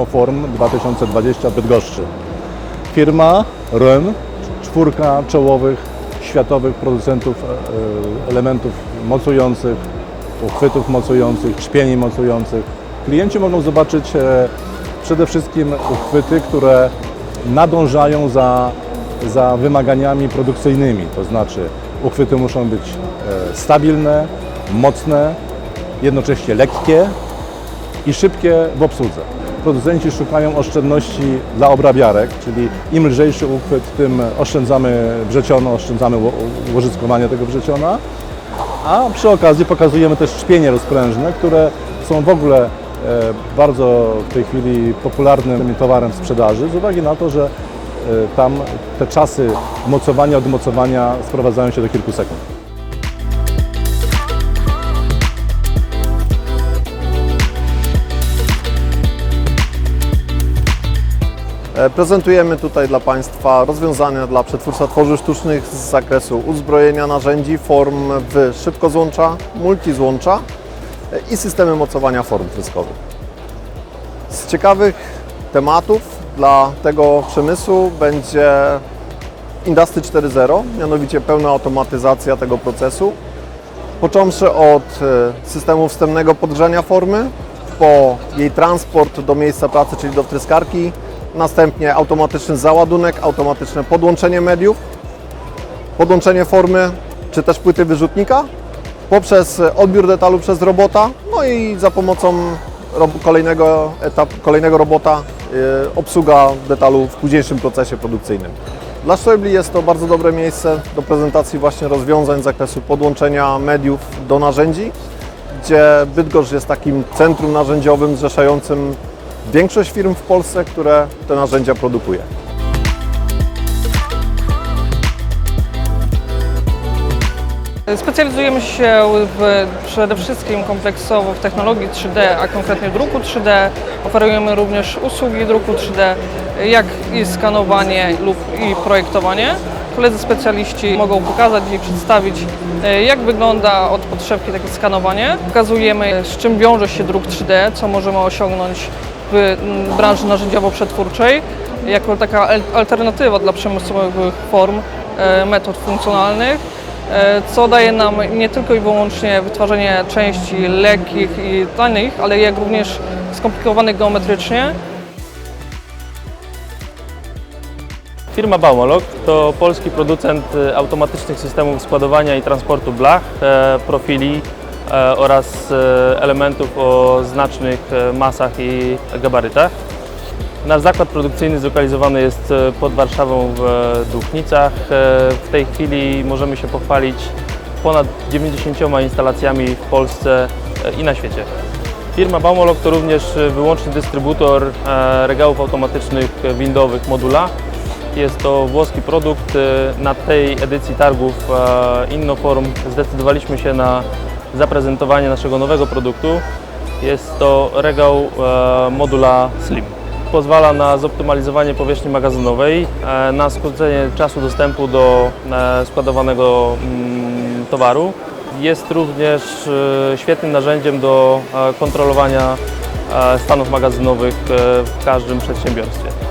Innoform 2020 w Bydgoszczy. Firma REN, czwórka czołowych światowych producentów e, elementów mocujących, uchwytów mocujących, czpieni mocujących. Klienci mogą zobaczyć e, przede wszystkim uchwyty, które nadążają za, za wymaganiami produkcyjnymi, to znaczy uchwyty muszą być e, stabilne, mocne, jednocześnie lekkie i szybkie w obsłudze. Producenci szukają oszczędności dla obrabiarek, czyli im lżejszy uchwyt, tym oszczędzamy wrzeciono, oszczędzamy ło- łożyskowanie tego wrzeciona, a przy okazji pokazujemy też szpienie rozprężne, które są w ogóle e, bardzo w tej chwili popularnym towarem sprzedaży z uwagi na to, że e, tam te czasy mocowania, odmocowania sprowadzają się do kilku sekund. Prezentujemy tutaj dla Państwa rozwiązania dla przetwórstwa tworzyw sztucznych z zakresu uzbrojenia narzędzi, form w szybkozłącza, multizłącza e, i systemy mocowania form tryskowych. Z ciekawych tematów dla tego przemysłu będzie Industry 4.0, mianowicie pełna automatyzacja tego procesu, począwszy od e, systemu wstępnego podgrzania formy, po jej transport do miejsca pracy, czyli do wtryskarki, następnie automatyczny załadunek, automatyczne podłączenie mediów, podłączenie formy czy też płyty wyrzutnika, poprzez odbiór detalu przez robota, no i za pomocą kolejnego etapu, kolejnego robota e, obsługa detalu w późniejszym procesie produkcyjnym. Dla Schäuble jest to bardzo dobre miejsce do prezentacji właśnie rozwiązań z zakresu podłączenia mediów do narzędzi, gdzie Bydgoszcz jest takim centrum narzędziowym zrzeszającym większość firm w Polsce, które te narzędzia produkuje. Specjalizujemy się w, przede wszystkim kompleksowo w technologii 3D, a konkretnie druku 3D. Oferujemy również usługi druku 3D, jak i skanowanie lub i projektowanie. Koledzy specjaliści mogą pokazać i przedstawić, e, jak wygląda od podszewki takie skanowanie. Pokazujemy, z czym wiąże się druk 3D, co możemy osiągnąć mm, branży narzędziowo-przetwórczej, jako taka al- alternatywa dla przemysłowych form, e, metod funkcjonalnych e, co daje nam nie tylko i wyłącznie wytwarzanie części lekkich i tanich, ale jak również skomplikowanych geometrycznie. Firma Baumolog to polski producent e, automatycznych systemów składowania i transportu blach, profili oraz e, elementów o znacznych e, masach i gabarytach. Nasz zakład produkcyjny zlokalizowany jest e, pod Warszawą w e, Duchnicach. E, W tej chwili możemy się pochwalić ponad 90 instalacjami w Polsce e, i na świecie. Firma Baumolog to również e, wyłączny dystrybutor e, regałów automatycznych e, windowych Modula. Jest to włoski produkt. E, Na tej edycji targów e, Innoform zdecydowaliśmy się na zaprezentowanie naszego nowego produktu. Jest to regał e, Modula Slim. Pozwala na zoptymalizowanie powierzchni magazynowej, e, na skrócenie czasu dostępu do e, składowanego mm, towaru. Jest również świetnym narzędziem do kontrolowania stanów magazynowych w każdym przedsiębiorstwie.